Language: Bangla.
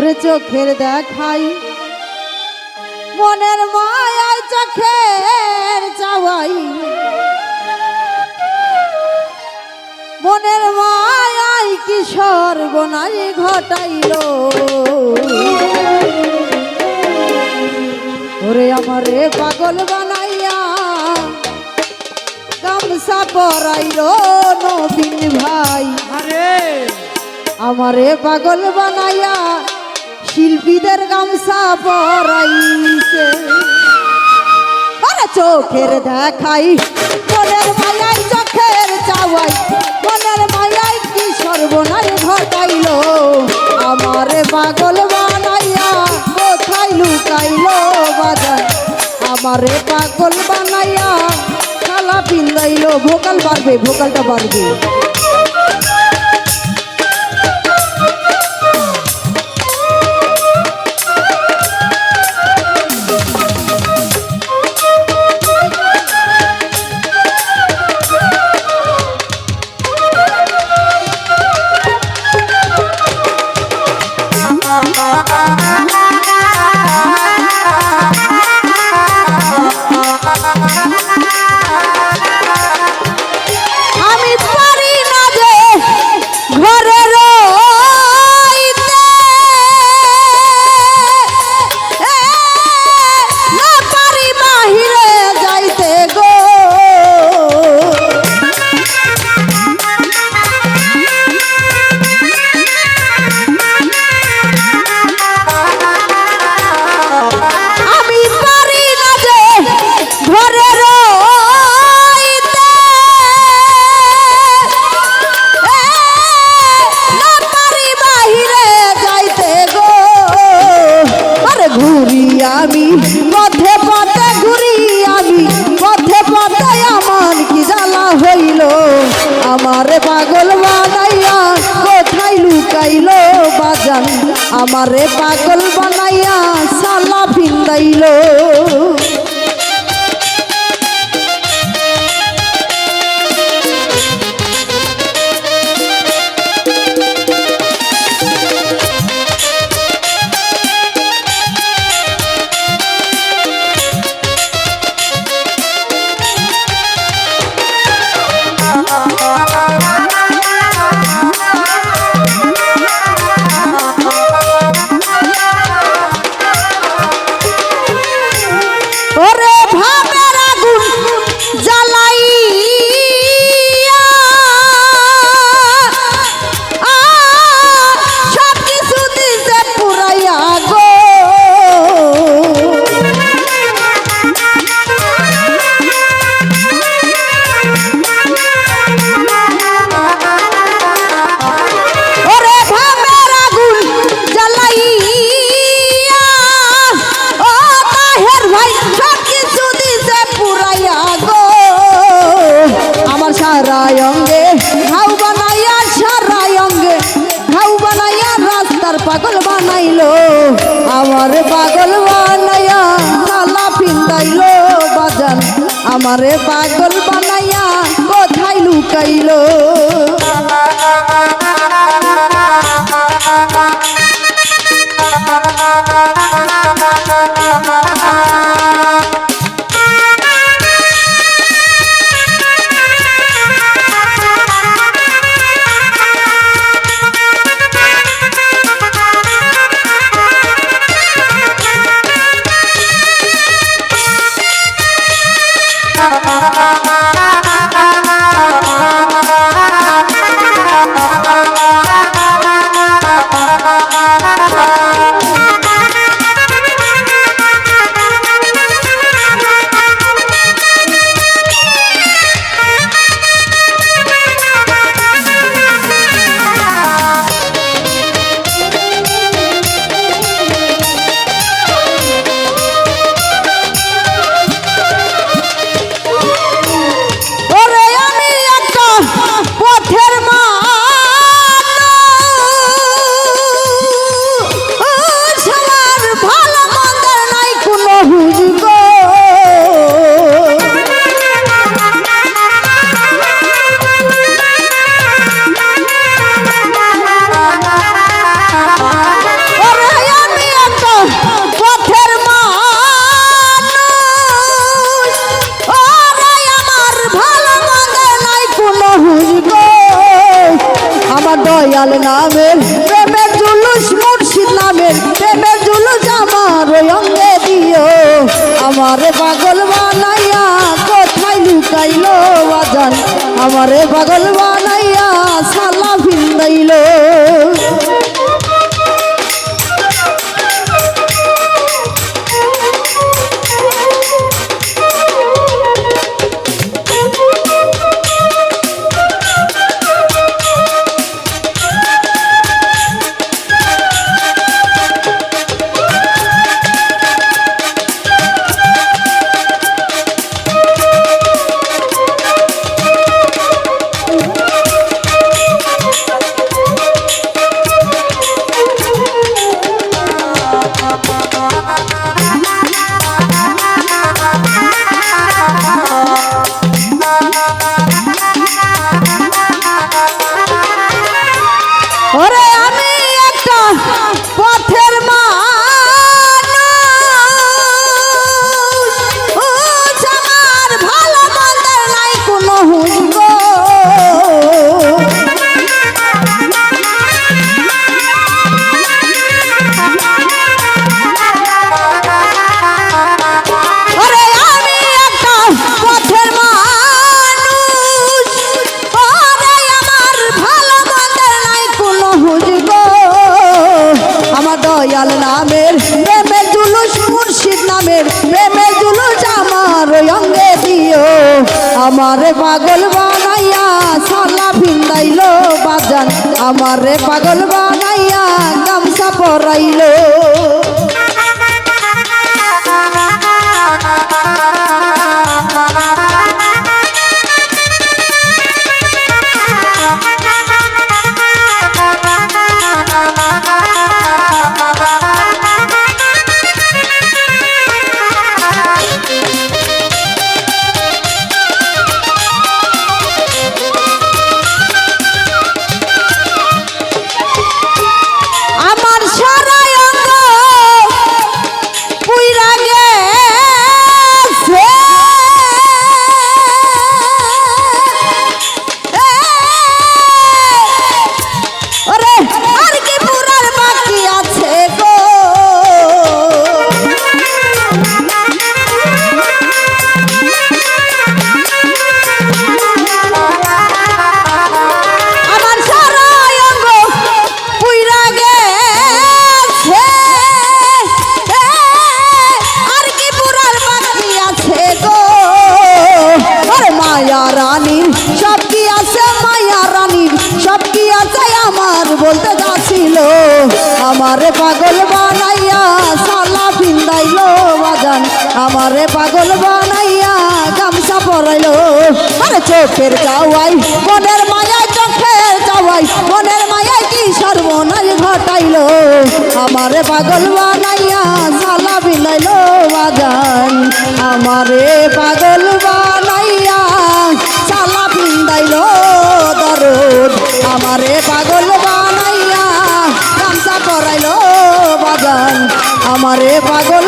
ওরে চোখের দেখাই। মনের মায়ায় চোখের চাওয়াই। মনের মায়াই কি সর্বনাই ঘটাইল। ওরে আমারে পাগল বানাইয়া গামছা পরাইল নবীন ভাই। আরে! আমারে পাগল বানাইয়া শিল্পীদের গামছা পরাইছে। চোখের দেখাই, মনের মায়াই চোখের চাওয়াই, মনের মায়াই কি সর্বনাশ ঘটাইল? আমারে পাগল বানাইয়া, কোথায় লুকাইলো বাজার? আমারে পাগল বানাইয়া কালা পিন্দাইলো ভোকাল বাড়বে ভোকালটা বাড়বে আমারে পাগল বানাইয়া সালা ফিন্দাইলো আমারে পাগল আমারে পাগল বানাইয়া কোথায় লুকাইলো আজান? আমারে পাগল বানাইয়া দয়াল নামের প্রেমের জুলুস মুর্শিদ নামের প্রেমের জুলুস আমার অঙ্গে দিও। আমার পাগল বানাইয়া সালা ভিন্দাইলো বাজান, আমার পাগল বানাইয়া গামছা পরাইলো। রানীর সব কি আছে মায়া রানীর সব কি আছে আমার বলতে যাচ্ছিল। আমারে পাগল বানাইয়া সালা ভিন্দাইলো বাজান। আমারে পাগল বানাইয়া গামছা পরাইলো। আরে চোখের যাওয়াই মনের মায়া চোখের যাওয়াই মনের মায়ায় কি সর্বনাশ ঘটাইলো? আমারে পাগল বানাইয়া সালা ভিন্দাইলো বাজান। আমারে পাগল বানাইয়া সালা ভিন্দাইলো দরদ। আমারে পাগল বানাইয়া গামছা পরাইলো বাজান। আমারে পাগল